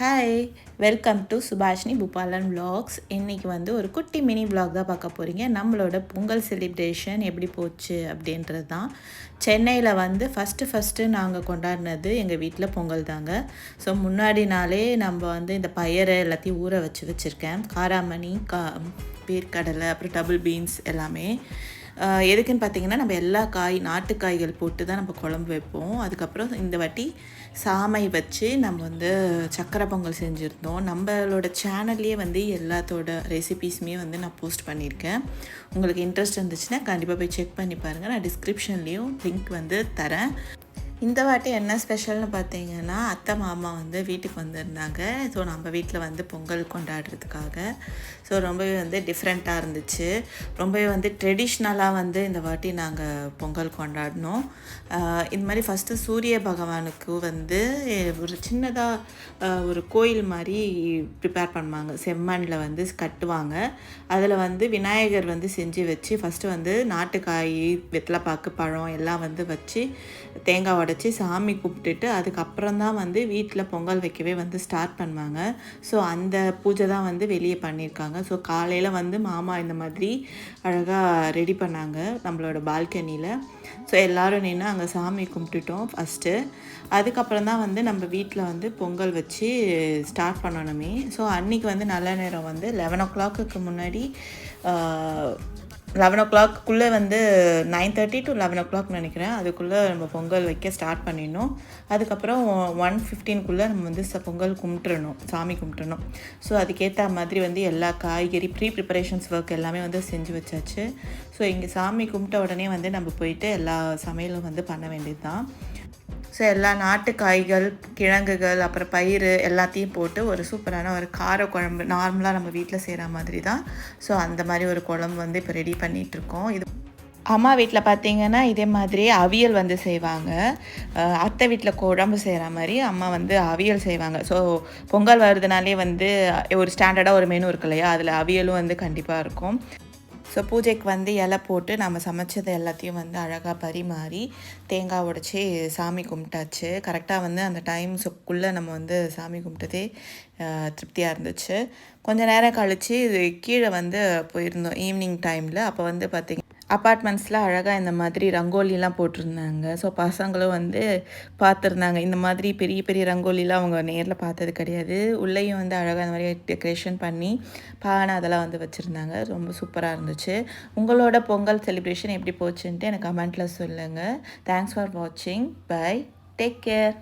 Hi welcome to Subhashini Boopalan vlogs. இன்றைக்கி வந்து ஒரு குட்டி மினி ப்ளாக் தான் பார்க்க போகிறீங்க நம்மளோட பொங்கல் செலிப்ரேஷன் எப்படி போச்சு அப்படின்றது தான். சென்னையில் வந்து ஃபஸ்ட்டு ஃபஸ்ட்டு நாங்கள் கொண்டாடினது எங்கள் வீட்டில் பொங்கல் தாங்க. ஸோ முன்னாடி நாளே நம்ம வந்து இந்த பயரை எல்லாத்தையும் ஊற வச்சு வச்சுருக்கேன். காராமணி கா பீர்க்கடலை அப்புறம் டபுள் பீன்ஸ் எல்லாமே. எதுக்குன்னு பார்த்தீங்கன்னா நம்ம எல்லா காய் நாட்டுக்காய்கள் போட்டு தான் நம்ம குழம்பு வைப்போம். அதுக்கப்புறம் இந்த வாட்டி சாமை வச்சு நம்ம வந்து சக்கரை பொங்கல் செஞ்சுருந்தோம். நம்மளோட சேனல்லையே வந்து எல்லாத்தோட ரெசிபீஸுமே வந்து நான் போஸ்ட் பண்ணியிருக்கேன். உங்களுக்கு இன்ட்ரெஸ்ட் இருந்துச்சுன்னா கண்டிப்பாக போய் செக் பண்ணி பாருங்கள் நான் டிஸ்கிரிப்ஷன்லேயும் லிங்க் வந்து தரேன். இந்த வாட்டி என்ன ஸ்பெஷல்னு பார்த்தீங்கன்னா அத்தை மாமா வந்து வீட்டுக்கு வந்திருந்தாங்க. ஸோ நம்ம வீட்டில் வந்து பொங்கல் கொண்டாடுறதுக்காக. ஸோ ரொம்பவே வந்து டிஃப்ரெண்ட்டாக இருந்துச்சு. ரொம்பவே வந்து ட்ரெடிஷ்னலாக வந்து இந்த வாட்டி நாங்கள் பொங்கல் கொண்டாடினோம். இந்த மாதிரி ஃபஸ்ட்டு சூரிய பகவானுக்கு வந்து ஒரு சின்னதாக ஒரு கோயில் மாதிரி ப்ரிப்பேர் பண்ணுவாங்க. செம்மண்ணில் வந்து கட்டுவாங்க. அதில் வந்து விநாயகர் வந்து செஞ்சு வச்சு ஃபஸ்ட்டு வந்து நாட்டுக்காய் வெத்தலைப்பாக்கு பழம் எல்லாம் வந்து வச்சு தேங்காய் உடச்சி சாமி கும்பிட்டுட்டு அதுக்கப்புறம் தான் வந்து வீட்டில் பொங்கல் வைக்கவே வந்து ஸ்டார்ட் பண்ணுவாங்க. ஸோ அந்த பூஜை தான் வந்து வெளியே பண்ணியிருக்காங்க. ஸோ காலையில் வந்து மாமா இந்த மாதிரி அழகாக ரெடி பண்ணாங்க நம்மளோட பால்கனியில் ஸோ எல்லோரும் நின்று அங்கே சாமி கும்பிட்டுட்டோம் ஃபஸ்ட்டு அதுக்கப்புறம் தான் வந்து நம்ம வீட்டில் வந்து பொங்கல் வச்சு ஸ்டார்ட் பண்ணணுமே. ஸோ அன்றைக்கி வந்து நல்ல நேரம் வந்து லெவன் ஓ கிளாக்குக்கு முன்னாடி லெவன் ஓ கிளாக்குள்ளே வந்து nine thirty to eleven o'clock நினைக்கிறேன். அதுக்குள்ளே நம்ம பொங்கல் வைக்க ஸ்டார்ட் பண்ணிடணும். அதுக்கப்புறம் ஒன் ஃபிஃப்டீனுக்குள்ளே நம்ம வந்து ச பொங்கல் கும்பிட்டுறணும். சாமி கும்பிட்டுறணும். ஸோ அதுக்கேற்ற மாதிரி வந்து எல்லா காய்கறி ப்ரீ ப்ரிப்பரேஷன்ஸ் ஒர்க் எல்லாமே வந்து செஞ்சு வச்சாச்சு. ஸோ இங்கே சாமி கும்பிட்ட உடனே வந்து நம்ம போயிட்டு எல்லா சமையலும் வந்து பண்ண வேண்டியது தான் ஸோ எல்லா நாட்டு காய்கள் கிழங்குகள் அப்புறம் பயிர் எல்லாத்தையும் போட்டு ஒரு சூப்பரான ஒரு கார குழம்பு நார்மலாக நம்ம வீட்டில் செய்கிற மாதிரி தான் ஸோ அந்த மாதிரி ஒரு குழம்பு வந்து இப்போ ரெடி பண்ணிகிட்ருக்கோம் இது அம்மா வீட்டில் பார்த்தீங்கன்னா இதே மாதிரி அவியல் வந்து செய்வாங்க. அத்தை வீட்டில் குழம்பு செய்கிற மாதிரி அம்மா வந்து அவியல் செய்வாங்க. ஸோ பொங்கல் வருதுனாலே வந்து ஒரு ஸ்டாண்டர்டாக ஒரு மெனு இருக்கு இல்லையா? அதில் அவியலும் வந்து கண்டிப்பாக இருக்கும். ஸோ பூஜைக்கு வந்து இலை போட்டு நம்ம சமைச்சது எல்லாத்தையும் வந்து அழகாக பரிமாறி தேங்காய் உடச்சி சாமி கும்பிட்டாச்சு. கரெக்டாக வந்து அந்த டைம்ஸுக்குள்ளே நம்ம வந்து சாமி கும்பிட்டதே திருப்தியாக இருந்துச்சு. கொஞ்சம் நேரம் கழித்து கீழே வந்து போயிருந்தோம் ஈவினிங் டைமில் அப்போ வந்து பார்த்திங்க அப்பார்ட்மெண்ட்ஸில் அழகாக இந்த மாதிரி ரங்கோலிலாம் போட்டிருந்தாங்க. ஸோ பசங்களும் வந்து பார்த்துருந்தாங்க. இந்த மாதிரி பெரிய பெரிய ரங்கோலிலாம் அவங்க நேரில் பார்த்தது கிடையாது. உள்ளேயும் வந்து அழகாக இந்த மாதிரி டெக்கரேஷன் பண்ணி பானை அதெல்லாம் வந்து வச்சுருந்தாங்க. ரொம்ப சூப்பராக இருந்துச்சு. உங்களோட பொங்கல் செலிப்ரேஷன் எப்படி போச்சுன்ட்டு எனக்கு கமெண்ட்டில் சொல்லுங்கள் தேங்க்ஸ் ஃபார் வாட்சிங் பை டேக் கேர்